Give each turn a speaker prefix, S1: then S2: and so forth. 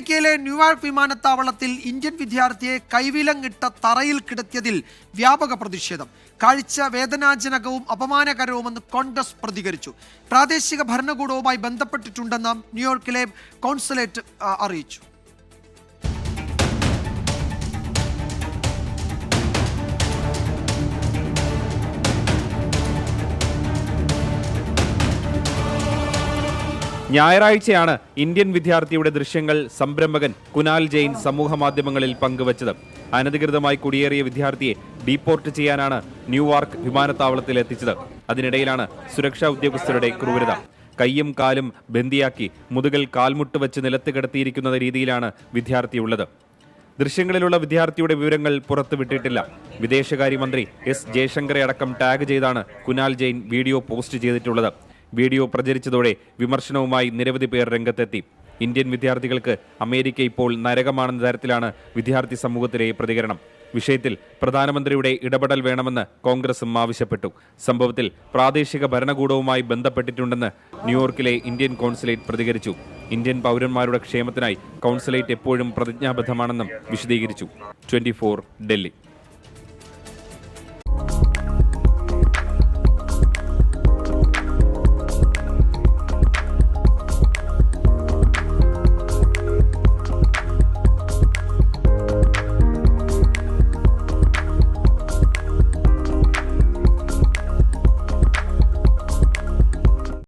S1: അമേരിക്കയിലെ ന്യൂയോർക്ക് വിമാനത്താവളത്തിൽ ഇന്ത്യൻ വിദ്യാർത്ഥിയെ കൈവിലങ്ങിട്ട തറയിൽ കിടത്തിയതിൽ വ്യാപക പ്രതിഷേധം. കാഴ്ച വേദനാജനകവും അപമാനകരവുമെന്ന് കോൺഗ്രസ് പ്രതികരിച്ചു. പ്രാദേശിക ഭരണകൂടവുമായി ബന്ധപ്പെട്ടിട്ടുണ്ടെന്ന് ന്യൂയോർക്കിലെ കോൺസുലേറ്റ് അറിയിച്ചു.
S2: ഞായറാഴ്ചയാണ് ഇന്ത്യൻ വിദ്യാർത്ഥിയുടെ ദൃശ്യങ്ങൾ സംരംഭകൻ കുനാൽ ജെയിൻ സമൂഹ മാധ്യമങ്ങളിൽ പങ്കുവച്ചത്. അനധികൃതമായി കുടിയേറിയ വിദ്യാർത്ഥിയെ ഡീപ്പോർട്ട് ചെയ്യാനാണ് ന്യൂവാർക്ക് വിമാനത്താവളത്തിൽ എത്തിച്ചത്. അതിനിടയിലാണ് സുരക്ഷാ ഉദ്യോഗസ്ഥരുടെ ക്രൂരത. കയ്യും കാലും ബന്ദിയാക്കി മുതുകൽ കാൽമുട്ട് വെച്ച് നിലത്ത് കിടത്തിയിരിക്കുന്ന രീതിയിലാണ് വിദ്യാർത്ഥിയുള്ളത്. ദൃശ്യങ്ങളിലുള്ള വിദ്യാർത്ഥിയുടെ വിവരങ്ങൾ പുറത്തുവിട്ടിട്ടില്ല വിദേശകാര്യമന്ത്രി എസ് ജയശങ്കറെ അടക്കം ടാഗ് ചെയ്താണ് കുനാൽ ജെയിൻ വീഡിയോ പോസ്റ്റ് ചെയ്തിട്ടുള്ളത്. വീഡിയോ പ്രചരിച്ചതോടെ വിമർശനവുമായി നിരവധി പേർ രംഗത്തെത്തി. ഇന്ത്യൻ വിദ്യാർത്ഥികൾക്ക് അമേരിക്ക ഇപ്പോൾ നരകമാണെന്ന തരത്തിലാണ് വിദ്യാർത്ഥി സമൂഹത്തിലെ പ്രതികരണം. വിഷയത്തിൽ പ്രധാനമന്ത്രിയുടെ ഇടപെടൽ വേണമെന്ന് കോൺഗ്രസും ആവശ്യപ്പെട്ടു. സംഭവത്തിൽ പ്രാദേശിക ഭരണകൂടവുമായി ബന്ധപ്പെട്ടിട്ടുണ്ടെന്ന് ന്യൂയോർക്കിലെ ഇന്ത്യൻ കോൺസുലേറ്റ് പ്രതികരിച്ചു. ഇന്ത്യൻ പൗരന്മാരുടെ ക്ഷേമത്തിനായി കോൺസുലേറ്റ് എപ്പോഴും പ്രതിജ്ഞാബദ്ധമാണെന്നും വിശദീകരിച്ചു. ട്വന്റി ഡൽഹി.